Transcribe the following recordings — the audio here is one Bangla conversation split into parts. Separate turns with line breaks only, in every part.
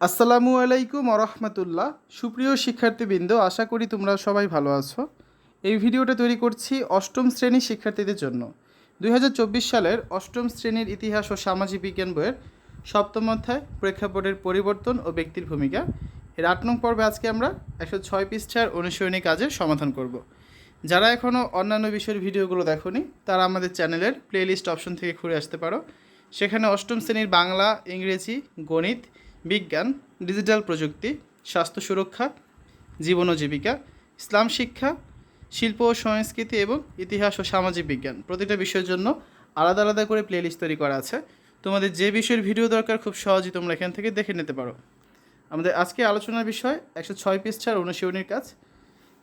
আসসালামু আলাইকুম আরহামতুল্লাহ সুপ্রিয় শিক্ষার্থীবৃন্দ, আশা করি তোমরা সবাই ভালো আছো। এই ভিডিওটা তৈরি করছি অষ্টম শ্রেণির শিক্ষার্থীদের জন্য। দুই হাজার চব্বিশ সালের অষ্টম শ্রেণির ইতিহাস ও সামাজিক বিজ্ঞান বইয়ের সপ্তম অধ্যায়, প্রেক্ষাপটের পরিবর্তন ও ব্যক্তির ভূমিকা। এর আট নং পর্বে আজকে আমরা একশো ছয় পৃষ্ঠার অনুশীলনী কাজের সমাধান করব। যারা এখনও অন্যান্য বিষয়ের ভিডিওগুলো দেখোনি, তারা আমাদের চ্যানেলের প্লেলিস্ট অপশন থেকে ঘুরে আসতে পারো। সেখানে অষ্টম শ্রেণির বাংলা, ইংরেজি, গণিত বিজ্ঞান, ডিজিটাল প্রযুক্তি, স্বাস্থ্য সুরক্ষা, জীবন ও জীবিকা, ইসলাম শিক্ষা, শিল্প ও সংস্কৃতি এবং ইতিহাস ও সামাজিক বিজ্ঞান। প্রতিটা বিষয়ের জন্য আলাদা আলাদা করে প্লেলিস্ট তৈরি করা আছে। তোমাদের যে বিষয়ের ভিডিও দরকার খুব সহজেই তোমরা এখান থেকে দেখে নিতে পারো। আমাদের আজকে আলোচনার বিষয় একশো ছয় পৃষ্ঠার অনুশীলনীর কাজ।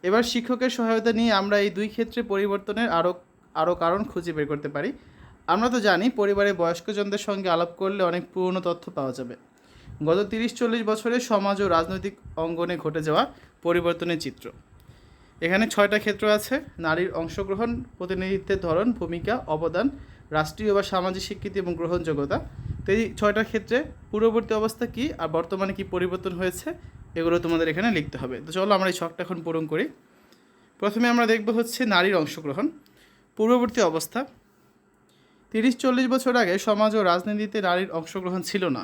এবার শিক্ষকের সহায়তা নিয়ে আমরা এই দুই ক্ষেত্রে পরিবর্তনের আরও আরও কারণ খুঁজে বের করতে পারি। আমরা তো জানি, পরিবারের বয়স্কজনদের সঙ্গে আলাপ করলে অনেক পুরনো তথ্য পাওয়া যাবে। গত তিরিশ চল্লিশ বছরে সমাজ ও রাজনৈতিক অঙ্গনে ঘটে যাওয়া পরিবর্তনের চিত্র। এখানে ছয়টা ক্ষেত্র আছে। নারীর অংশগ্রহণ, প্রতিনিধিত্বের ধরন, ভূমিকা, অবদান, রাষ্ট্রীয় বা সামাজিক স্বীকৃতি এবং গ্রহণযোগ্যতা। তো এই ছয়টা ক্ষেত্রে পূর্ববর্তী অবস্থা কী আর বর্তমানে কী পরিবর্তন হয়েছে, এগুলো তোমাদের এখানে লিখতে হবে। তো চলো আমরা এই ছকটা এখন পূরণ করি। প্রথমে আমরা দেখব হচ্ছে নারীর অংশগ্রহণ। পূর্ববর্তী অবস্থা। তিরিশ চল্লিশ বছর আগে সমাজ ও রাজনীতিতে নারীর অংশগ্রহণ ছিল না।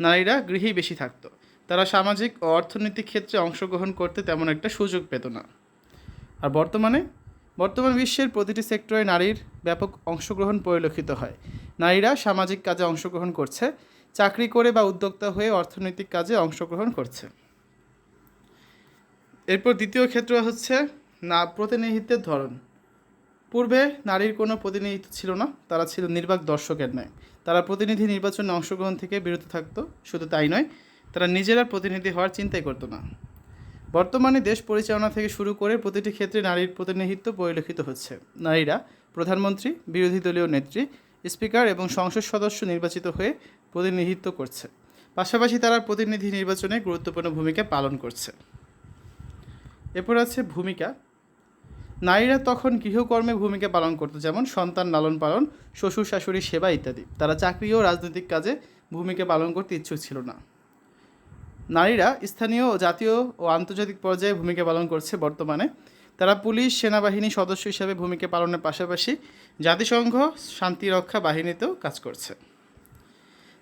নারীরা গৃহেই বেশি থাকতো। তারা সামাজিক ও অর্থনৈতিক ক্ষেত্রে অংশগ্রহণ করতে তেমন একটা সুযোগ পেত না। আর বর্তমানে, বর্তমান বিশ্বের প্রতিটি সেক্টরে নারীর ব্যাপক অংশগ্রহণ পরিলক্ষিত হয়। নারীরা সামাজিক কাজে অংশগ্রহণ করছে, চাকরি করে বা উদ্যোক্তা হয়ে অর্থনৈতিক কাজে অংশগ্রহণ করছে। এরপর দ্বিতীয় ক্ষেত্র হচ্ছে না, প্রতিনিধিত্বের ধরন। পূর্বে নারীর কোনো প্রতিনিধিত্ব ছিল না, তারা ছিল নির্বাক দর্শকের ন্যায়। তারা প্রতিনিধি নির্বাচনে অংশগ্রহণ থেকে বিরত থাকতো, শুধু তাই নয়, তারা নিজেরা প্রতিনিধি হওয়ার চিন্তাই করতো না। বর্তমানে দেশ পরিচালনা থেকে শুরু করে প্রতিটি ক্ষেত্রে নারীর প্রতিনিধিত্ব পরিলক্ষিত হচ্ছে। নারীরা প্রধানমন্ত্রী, বিরোধী দলীয় নেত্রী, স্পিকার এবং সংসদ সদস্য নির্বাচিত হয়ে প্রতিনিধিত্ব করছে। পাশাপাশি তারা প্রতিনিধি নির্বাচনে গুরুত্বপূর্ণ ভূমিকা পালন করছে। এরপর আছে ভূমিকা। নারীরা তখন গৃহকর্মে ভূমিকা পালন করতো, যেমন সন্তান লালন পালন, শ্বশুর শাশুড়ি সেবা ইত্যাদি। তারা চাকরি ও রাজনৈতিক কাজে ভূমিকা পালন করতে ইচ্ছুক ছিল না। নারীরা স্থানীয় জাতীয় ও আন্তর্জাতিক পর্যায়ে ভূমিকা পালন করছে বর্তমানে। তারা পুলিশ, সেনাবাহিনী সদস্য হিসাবে ভূমিকা পালনের পাশাপাশি জাতিসংঘ, শান্তিরক্ষা বাহিনীতেও কাজ করছে।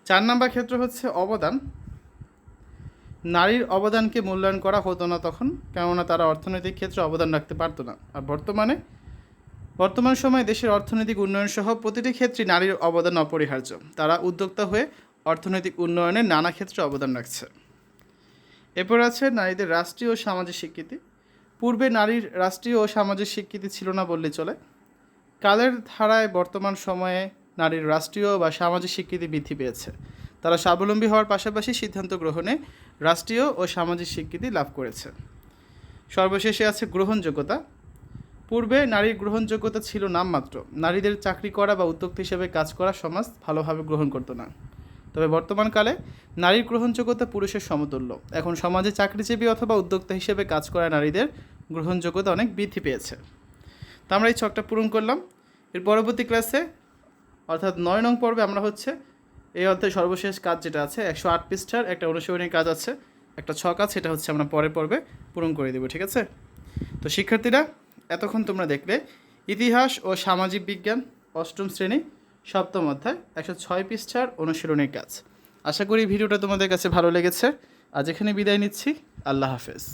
চার নম্বর ক্ষেত্র হচ্ছে অবদান। নারীর অবদানকে মূল্যায়ন করা হতো না তখন, কেননা তারা অর্থনৈতিক ক্ষেত্রে অবদান রাখতে পারতো না। আর বর্তমানে, বর্তমান সময়ে দেশের অর্থনৈতিক উন্নয়ন সহ প্রতিটি ক্ষেত্রে নারীর অবদান অপরিহার্য। তারা উদ্যোক্তা হয়ে অর্থনৈতিক উন্নয়নে নানা ক্ষেত্রে অবদান রাখছে। এরপর আছে নারীদের রাষ্ট্রীয় ও সামাজিক স্বীকৃতি। পূর্বে নারীর রাষ্ট্রীয় ও সামাজিক স্বীকৃতি ছিল না বললে চলে। কালের ধারায় বর্তমান সময়ে নারীর রাষ্ট্রীয় বা সামাজিক স্বীকৃতি বৃদ্ধি পেয়েছে। তারা স্বাবলম্বী হওয়ার পাশাপাশি সিদ্ধান্ত গ্রহণে রাষ্ট্রীয় ও সামাজিক স্বীকৃতি লাভ করেছে। সর্বশেষে আছে গ্রহণযোগ্যতা। পূর্বে নারীর গ্রহণযোগ্যতা ছিল নামমাত্র। নারীদের চাকরি করা বা উদ্যোক্তা হিসেবে কাজ করা সমাজ ভালোভাবে গ্রহণ করতো না। তবে বর্তমানকালে নারীর গ্রহণযোগ্যতা পুরুষের সমতুল্য। এখন সমাজে চাকরিজীবী অথবা উদ্যোক্তা হিসেবে কাজ করা নারীদের গ্রহণযোগ্যতা অনেক বৃদ্ধি পেয়েছে। তা আমরা এই ছকটা পূরণ করলাম। এর পরবর্তী ক্লাসে অর্থাৎ নয় নং পর্বে আমরা হচ্ছে এই অধ্যায়ে সর্বশেষ কাজ যেটা আছে, একশো আট পৃষ্ঠার একটা অনুশীলনী কাজ আছে, একটা ছক আছে, সেটা হচ্ছে আমরা পরের পর্বে পূরণ করে দেবো, ঠিক আছে? তো শিক্ষার্থীরা, এতক্ষণ তোমরা দেখলে ইতিহাস ও সামাজিক বিজ্ঞান, অষ্টম শ্রেণি, সপ্তম অধ্যায়, একশো ছয় পৃষ্ঠার অনুশীলনের কাজ। আশা করি ভিডিওটা তোমাদের কাছে ভালো লেগেছে। আজ এখানে বিদায় নিচ্ছি। আল্লাহ হাফেজ।